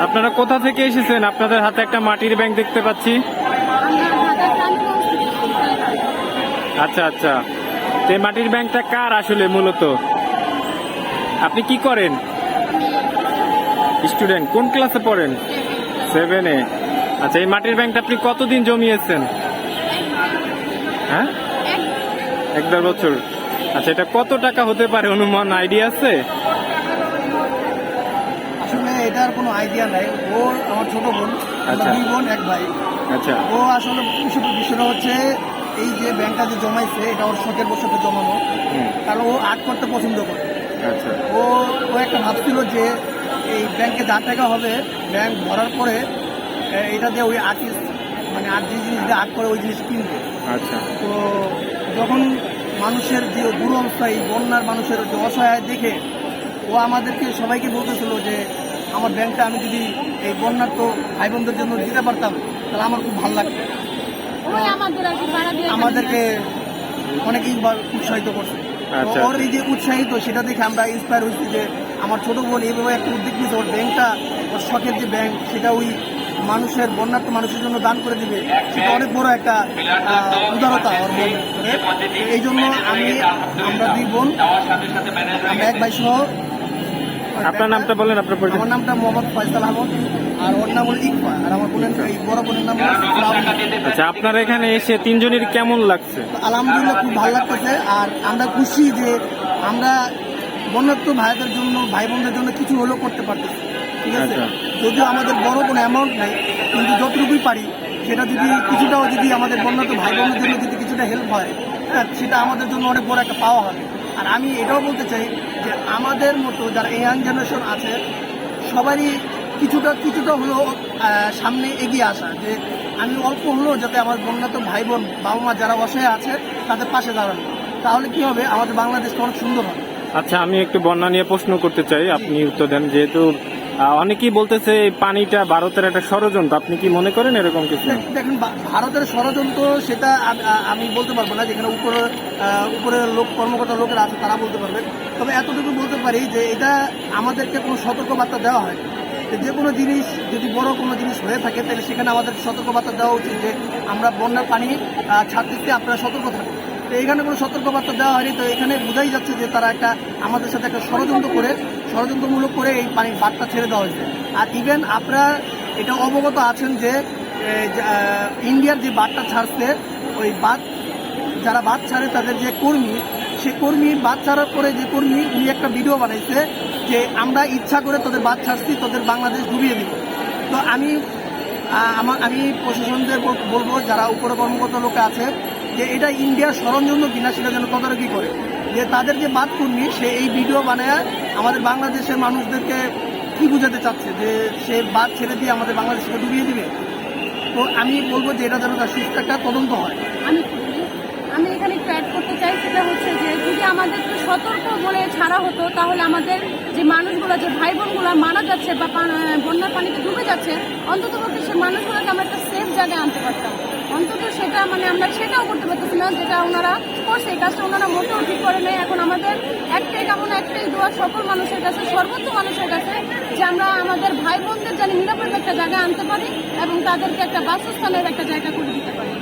আপনারা কোথা থেকে এসেছেন? আপনাদের হাতে একটা মাটির ব্যাংক দেখতে পাচ্ছি। আচ্ছা আচ্ছা। তো এই মাটির ব্যাংকটা কার আসলে মূলত? আপনি কি করেন? স্টুডেন্ট কোন ক্লাসে পড়েন? সেভেনে আচ্ছা এই মাটির ব্যাংকটা আপনি কতদিন জমিয়েছেন? হ্যাঁ? এক দেড় বছর। আচ্ছা এটা কত টাকা হতে পারে অনুমান আইডিয়া আছে? এটার কোনো আইডিয়া নাই। ও আমার ছোট বোন আচ্ছা। দুই বোন এক ভাই। আচ্ছা। ও আসলে বিষয়- বিষয়টা হচ্ছে এই যে ব্যাংকটা যে জমাইছে এটা ওর শখের বসতে জমানো। কারণ ও আর্ট করতে পছন্দ করে। আচ্ছা। ও ও একটা ভাবছিল যে এই ব্যাংকে যা টাকা হবে ব্যাংক ভরার পরে এটা দিয়ে ওই আর্টিস্ট মানে আর্ট যে জিনিস দিয়ে আর্ট করে ওই জিনিস কিনবে। আচ্ছা। তো যখন মানুষের যে দুরবস্থা এই বন্যার মানুষের যে অসহায় দেখে ও আমাদেরকে সবাইকে বলতেছিল যে আমার ব্যাংকটা আমি যদি এই বন্যার তো ভাই বোনদের জন্য দিতে পারতাম তাহলে আমার খুব ভালো লাগতো। আমাদেরকে অনেকেই উৎসাহিত করছে। আচ্ছা। ওর এই যে উৎসাহিত সেটা দেখে আমরা ইন্সপায়ার হয়েছি যে আমার ছোট বোন এইভাবে একটা উদ্যোগ নিয়েছে ওর ব্যাংকটা ওর শখের যে ব্যাংক সেটা ওই মানুষের বন্যার্থ মানুষের জন্য দান করে দিবে। সেটা অনেক বড় একটা উদারতা ওর মন। এই জন্য আমি আমরা দুই বোন আমরা এক ভাই সহ আপনার নামটা বলেন আপনার পরিচয়। আমার নামটা মোহাম্মদ ফয়সাল আহমদ আর ওর নাম হলো ইকফা আর আমার বোনের এই বড় বোনের নাম আচ্ছা আপনারা এখানে এসে তিনজনের কেমন লাগছে? আলহামদুলিল্লাহ খুব ভালো লাগতেছে আর আমরা খুশি যে আমরা বন্যার্থ ভাইদের জন্য ভাই বোনদের জন্য কিছু হলেও করতে পারতেছি। ঠিক আছে? আচ্ছা। যদিও আমাদের বড় কোনো অ্যামাউন্ট নাই কিন্তু যতটুকুই পারি সেটা যদি কিছুটাও যদি আমাদের বন্যার্থ ভাই বোনদের জন্য যদি কিছুটা হেল্প হয় হ্যাঁ সেটা আমাদের জন্য অনেক বড় একটা পাওয়া হবে। আর আমি এটাও বলতে চাই যে আমাদের মতো যারা ইয়াং জেনারেশন আছে, সবারই কিছুটা কিছুটা হলেও সামনে এগিয়ে আসা। যে আমি অল্প হলেও যাতে আমার বন্যাত ভাই বোন বাবা মা যারা অসহায় আছে, তাদের পাশে দাঁড়ানো। তাহলে কি হবে? আমাদের বাংলাদেশটা অনেক সুন্দর হবে। আচ্ছা আমি একটু বন্যা নিয়ে প্রশ্ন করতে চাই। আপনি উত্তর দেন, যেহেতু অনেকেই বলতেছে এই পানিটা ভারতের একটা ষড়যন্ত্র। আপনি কি মনে করেন এরকম কিছু? দেখেন ভারতের ষড়যন্ত্র সেটা আমি বলতে পারব না যেখানে উপরে উপরে লোক কর্মকর্তা লোকেরা আছে তারা বলতে পারবে। তবে এতটুকু বলতে পারি যে এটা আমাদেরকে কোনো সতর্কবার্তা দেওয়া হয় যে কোনো জিনিস যদি বড় কোনো জিনিস হয়ে থাকে তাহলে সেখানে আমাদের সতর্কবার্তা দেওয়া উচিত যে আমরা বন্যার পানি আহ, ছাড়তেছি আপনারা সতর্ক থাকুন। তো এখানে কোনো সতর্কবার্তা দেওয়া হয়নি তো এখানে বোঝাই যাচ্ছে যে তারা একটা আমাদের সাথে একটা ষড়যন্ত্র করে ষড়যন্ত্রমূলক করে এই পানির বাদটা ছেড়ে দেওয়া হয়েছে। আর ইভেন আপনারা এটা অবগত আছেন যে ইন্ডিয়ার যে বাদটা ছাড়ছে, ওই বাদ যারা বাদ ছাড়ে তাদের যে কর্মী, সে কর্মী বাদ ছাড়ার পরে যে কর্মী উনি একটা ভিডিও বানাইছে যে, আমরা ইচ্ছা করে তোদের বাদ ছাড়ছি, তোদের বাংলাদেশ ডুবিয়ে দিব। তো আমি আমার, আমি প্রশাসনদের বলব, যারা উপরে কর্মকর্তা লোকে আছে, যে এটা ইন্ডিয়ার ষড়যন্ত্র কিনা সেটা যেন তদারকি করে। যে তাদের যে বাদ কর্মী সে এই ভিডিও বানায় আমাদের বাংলাদেশের মানুষদেরকে কি বুঝাতে চাচ্ছে? যে সে বাদ ছেড়ে দিয়ে আমাদের বাংলাদেশকে ডুবিয়ে দিবে? তো আমি বলব যে এটা যেন তার সুস্থ একটা তদন্ত হয়। আমি আমি এখানে একটু অ্যাড করতে চাই, সেটা হচ্ছে যে যদি আমাদের সতর্ক বলে ছাড়া হতো, তাহলে আমাদের যে মানুষগুলো, যে ভাই বোনগুলো মারা যাচ্ছে বা বন্যার পানিতে ডুবে যাচ্ছে অন্তত পক্ষে সে মানুষগুলোকে আমরা একটা সেফ জায়গায় আনতে পারতাম। অন্তত সেটা মানে আমরা সেটাও করতে পারতেছি না, যেটা ওনারা করছে এই কাজটা ওনারা মোটেও ঠিক করে নেই। এখন আমাদের একটাই কামনা, একটাই দোয়া সকল মানুষের কাছে, সর্বোচ্চ মানুষের কাছে, যে আমরা আমাদের ভাই বোনদের যেন নিরাপদ একটা জায়গায় আনতে পারি এবং তাদেরকে একটা বাসস্থানের একটা জায়গা করে দিতে পারি।